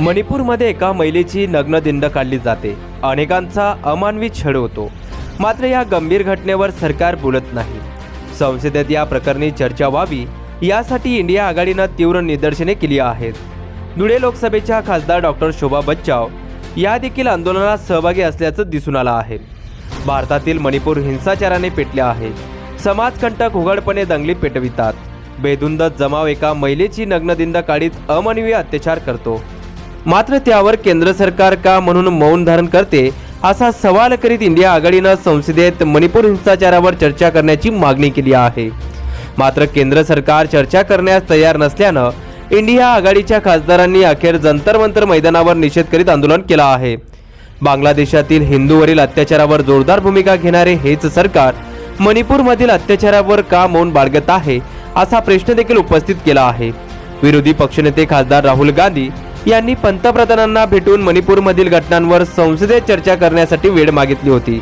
मणिपूरमध्ये एका महिलेची नग्न दिंड काढली जाते. अनेकांचा अमानवी छळ होतो. मात्र या गंभीर घटनेवर सरकार बोलत नाही. संसदेत या प्रकरणी चर्चा व्हावी यासाठी इंडिया आघाडीनं तीव्र निदर्शने केली आहेत. धुळे लोकसभेच्या खासदार डॉक्टर शोभा बच्चाव या देखील आंदोलनात सहभागी असल्याचं दिसून आलं आहे. भारतातील मणिपूर हिंसाचाराने पेटले आहे. समाजकंटक उघडपणे दंगली पेटवितात. बेधुंद जमाव एका महिलेची नग्नदिंड काढीत अमानवीय अत्याचार करतो. मात्र त्यावर केंद्र सरकार का म्हणून मौन धारण करते असा सवाल करीत इंडिया आघाडीनं संसदेत मणिपूर हिंसाचारावर चर्चा करण्याची मागणी केली आहे. मात्र केंद्र सरकार चर्चा करण्यास तयार नसल्यानं इंडिया आघाडीच्या खासदारांनी अखेर जंतर मंतर मैदानावर निषेध करीत आंदोलन केलं आहे. बांगलादेशातील हिंदूवरील अत्याचारावर जोरदार भूमिका घेणारे हेच सरकार मणिपूरमधील अत्याचारावर का मौन बाळगत आहे असा प्रश्न देखील उपस्थित केला आहे. विरोधी पक्षनेते खासदार राहुल गांधी यांनी पंतप्रधानांना भेटून मणिपूरमधील घटनांवर संसदेत चर्चा करण्यासाठी वेळ मागितली होती.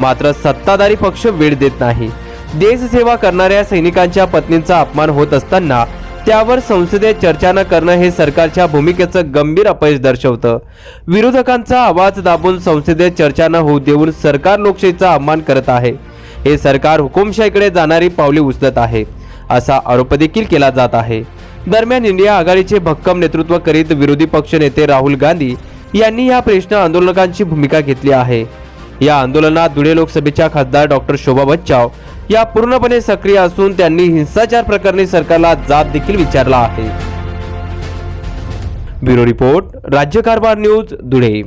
मात्र सत्ताधारी पक्ष वेळ देत नाही. देशसेवा करणाऱ्या सैनिकांच्या पत्नींचा अपमान होत असताना त्यावर संसदेत चर्चा न करणं हे सरकारच्या भूमिकेचं गंभीर अपयश दर्शवतं. विरोधकांचा आवाज दाबून संसदेत चर्चा न होऊ देऊन सरकार लोकशाहीचा अपमान करत आहे. हे सरकार हुकुमशाहीकडे जाणारी पावले उचलत आहे. असा आरोप देखील केला जात आहे. दरम्यान इंडिया आघाडीचे भक्कम नेतृत्व करीत विरोधी पक्ष नेते राहुल गांधी यांनी या प्रश्न आंदोलकांची भूमिका घेतली आहे. या आंदोलनात धुळे लोकसभेच्या खासदार डॉक्टर शोभा बच्चाव या पूर्णपणे सक्रिय असून त्यांनी हिंसाचार प्रकरणी सरकारला जाब देखील विचारला आहे. ब्युरो रिपोर्ट राज्य कारभार न्यूज धुळे.